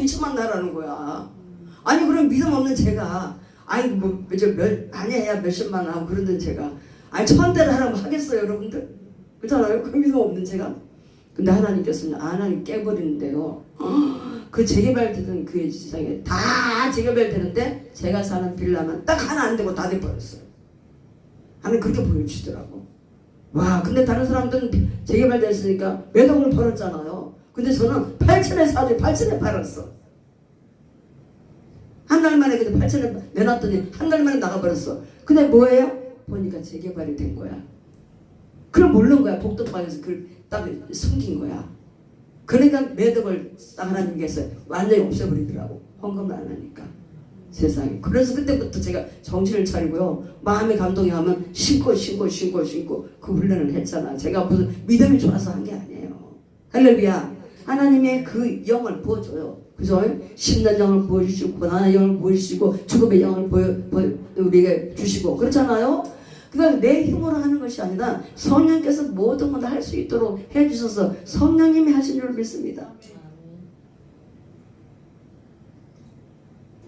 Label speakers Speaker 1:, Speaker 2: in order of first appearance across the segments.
Speaker 1: 이천만 나라는 거야. 아니 그럼 믿음 없는 제가 아니 뭐저몇 아니야 몇십만 하고 그러던 제가 아니 천 대를 하라고 하겠어요 여러분들? 그렇잖아요? 그 믿음 없는 제가? 근데 하나님께서는 하나님 깨버리는데요. 그 재개발되던 그 세상에 다 재개발되는데 제가 사는 빌라만 딱 하나 안 되고 다 돼버렸어요. 하나님 그렇게 보여주시더라고. 와 근데 다른 사람들은 재개발됐으니까 몇 억을 벌었잖아요 근데 저는 8천에 사지 8천에 팔았어 한 달 만에 근데 8천을 내놨더니 한 달 만에 나가버렸어. 근데 뭐예요? 보니까 재개발이 된 거야. 그걸 모르는 거야. 복덕방에서 그걸 딱 숨긴 거야. 그러니까 매덕을 딱 하나님께서 완전히 없애버리더라고. 헌금을 안 하니까. 세상에. 그래서 그때부터 제가 정신을 차리고요. 마음의 감동이 하면 신고 신고 신고 신고 그 훈련을 했잖아. 제가 무슨 믿음이 좋아서 한 게 아니에요. 할렐루야. 하나님의 그 영을 부어줘요. 그죠? 신난 영을 보여주시고 고난의 영을 보여주시고 죽음의 영을 보여, 보여 우리에게 주시고 그렇잖아요. 그러니까 내 힘으로 하는 것이 아니라 성령께서 모든 걸 할 수 있도록 해주셔서 성령님이 하신 줄 믿습니다.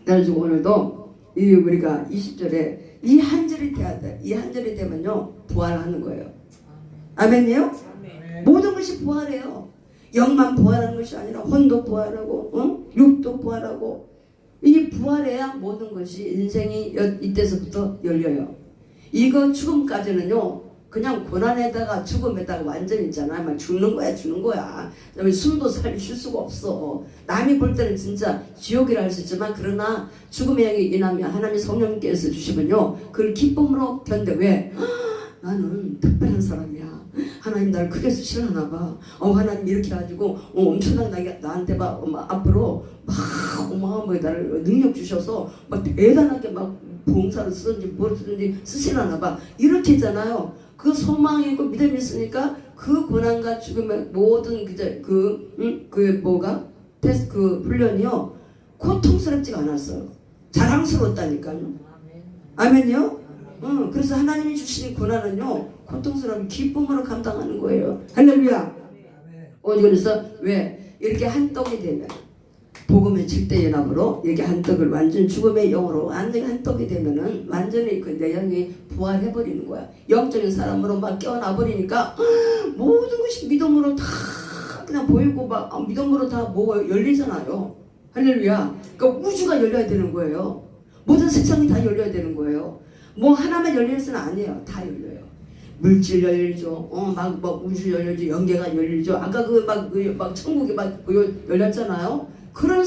Speaker 1: 그래서 오늘도 이 우리가 20절에 이 한 절이 돼야 돼. 이 한 절이 되면요 부활하는 거예요. 아멘이요? 모든 것이 부활해요. 영만 부활하는 것이 아니라 혼도 부활하고, 응? 육도 부활하고. 이 부활해야 모든 것이 인생이 여- 이때서부터 열려요. 이거 죽음까지는요, 그냥 고난에다가 죽음에다가 완전 있잖아. 막 죽는 거야, 죽는 거야. 숨도 살기 쉴 수가 없어. 남이 볼 때는 진짜 지옥이라 할 수 있지만, 그러나 죽음의 영이 인하면 하나님 성령께서 주시면요, 그걸 기쁨으로 견뎌. 왜? 나는 특별한 사람이야. 하나님 나를 크게 쓰시려나 봐. 어, 하나님 이렇게 해가지고 어, 엄청나게 나한테 막 어, 막 앞으로 막 어마어마하게 나를 능력 주셔서 막 대단하게 막 봉사를 쓰든지 뭘 쓰든지 쓰시려나 봐. 이렇게 했잖아요. 그 소망이 있고 믿음이 있으니까 그 고난과 죽음의 모든 그제 그, 응? 그 뭐가 테스트 그 훈련이요 고통스럽지가 않았어요. 자랑스러웠다니까요. 아멘요? 응, 그래서 하나님이 주신 고난은요, 고통스러운 기쁨으로 감당하는 거예요. 할렐루야. 어디 그래서 왜 이렇게 한 떡이 되면 복음의 질대 연합으로 이렇게 한 떡을 완전 죽음의 영으로 완전히 한 떡이 되면은 완전히 그 내영이 부활해 버리는 거야. 영적인 사람으로 막 깨어나 버리니까 모든 것이 믿음으로 다 그냥 보이고 막 아, 믿음으로 다 뭐가 열리잖아요. 할렐루야. 그러니까 우주가 열려야 되는 거예요. 모든 세상이 다 열려야 되는 거예요. 뭐 하나만 열릴 수는 아니에요. 다 열려요. 물질 열리죠. 어, 막, 막 우주 열리죠. 연계가 열리죠. 아까 그 막, 그 막 천국이 막 열렸잖아요. 그런